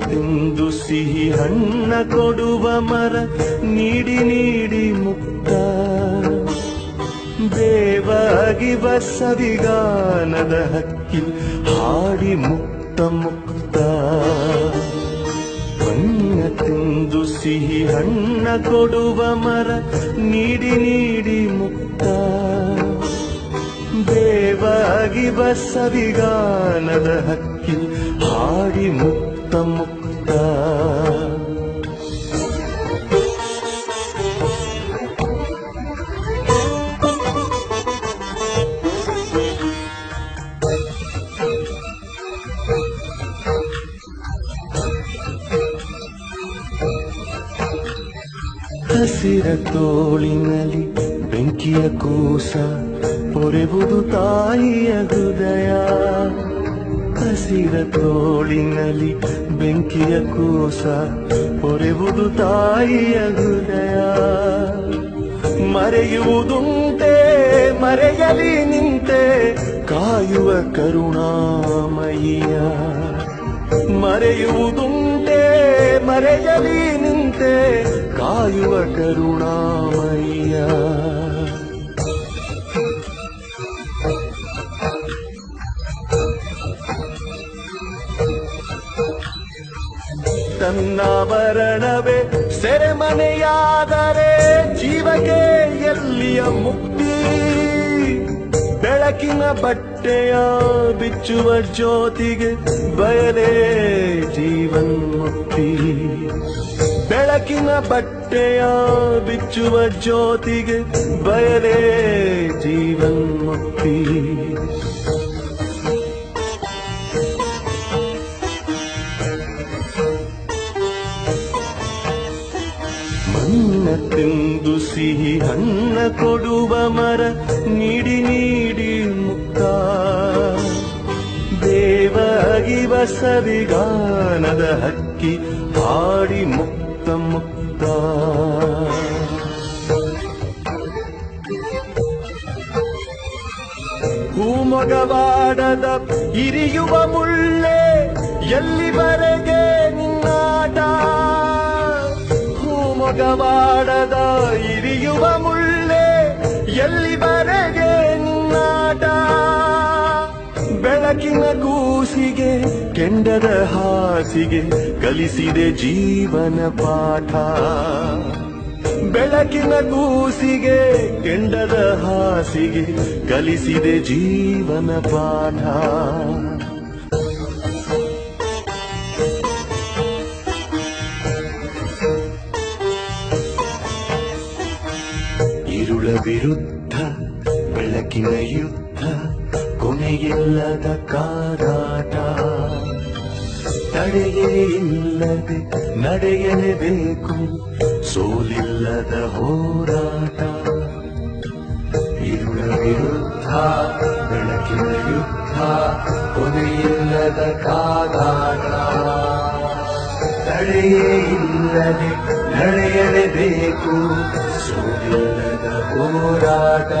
ತಿಂದು ಸಿಹಿ ಹಣ್ಣ ಕೊಡುವ ಮರ ನೀಡಿ ನೀಡಿ ಮುಕ್ತ. ದೇವಾಗಿ ಬಸವಿಗಾನದ ಹಕ್ಕಿ ಹಾಡಿ ಮುಕ್ತ ಮುಕ್ತ. ತಿಂದು ಸಿಹಿ ಹಣ್ಣ ಕೊಡುವ ಮರ ನೀಡಿ ನೀಡಿ ಮುಕ್ತ. ದೇವಾಗಿ ಬಸವಿಗಾನದ ಹಕ್ಕಿ ಹಾಡಿ ಮುಕ್ತ ಮುಕ್ತ. ಹಸಿರ ತೋಳಿನಲ್ಲಿ ಬೆಂಕಿಯ ಕೂಸ ಪೊರೆವುದು ತಾಯಿಯ ಹೃದಯ. ಹಸಿರ ತೋಳಿನಲ್ಲಿ ಬೆಂಕಿಯ ಕೂಸ ಪೊರೆವುದು ತಾಯಿಯ ಹೃದಯ. ಮರೆಯುವುದುಂಟೆ, ಮರೆಯಲಿ ನಿಂತೆ ಕಾಯುವ ಕರುಣಾಮಯ್ಯ. ಮರೆಯುವುದುಂಟೆ, ಮರೆಯಲಿ ನಿಂತೆ ಕಾಯುವ ಕರುಣಾಮಯ್ಯ ತನ್ನಾಭರಣವೇ ಸೆರೆಮನೆಯಾದರೆ ಜೀವಕ್ಕೆ ಎಲ್ಲಿಯ ಮುಕ್ತಿ? ಬೆಳಕಿನ ಬಟ್ಟೆಯ ಬಿಚ್ಚುವ ಜ್ಯೋತಿಗೆ ಬಯಲೇ ಜೀವನ್ಮುಕ್ತಿ. ಬೆಳಕಿನ ಬಟ್ಟೆಯ ಬಿಚ್ಚುವ ಜ್ಯೋತಿಗೆ ಬಯಲೇ ಜೀವನ್ಮುಕ್ತಿ ಮಣ್ಣ ತಿಂದು ಸಿಹಿ ಹಣ್ಣ ಕೊಡುವ ಮರ ನೀಡಿ ನೀಡಿ ಮುಕ್ತ. ದೇವಾಗಿ ಬಸವಿಗಾನದ ಹಕ್ಕಿ ಹಾಡಿ ಮುಕ್ತ. ಮುಕ್ತ ಹೂಮೊಗವಾಡದ ಇರಿಯುವ ಮುಳ್ಳೆ ಎಲ್ಲಿವರೆಗೆ ನಿನ್ನಾಟ? ಹೂಮೊಗವಾಡದ ಇರಿಯುವ ಮುಳ್ಳೆ ಎಲ್ಲಿವರೆಗೆ ಬೆಳಕಿನ ಕೂಸಿಗೆ, ಕೆಂಡದ ಹಾಸಿಗೆ ಕಲಿಸಿದೆ ಜೀವನ ಪಾಠ. ಬೆಳಕಿನ ಕೂಸಿಗೆ, ಕೆಂಡದ ಹಾಸಿಗೆ ಕಲಿಸಿದೆ ಜೀವನ ಪಾಠ. ಇರುಳ ವಿರುದ್ಧ, ಬೆಳಕಿನ ಯುದ್ಧ ಕೊನೆಯಿಲ್ಲದ ಕಾದಾಟ. ತಡೆಯೇ ಇಲ್ಲದೆ ನಡೆಯಲೇಬೇಕು ಸೋಲಿಲ್ಲದ ಹೋರಾಟ. ಇರುಳ ವಿರುದ್ಧ, ಬೆಳಕಿನ ಯುದ್ಧ, ಕೊನೆಯಿಲ್ಲದ ಕಾದಾಟ. ತಡೆಯೇ ಇಲ್ಲದೆ ನಡೆಯಲೇಬೇಕು ಸೋಲಿಲ್ಲದ ಹೋರಾಟ.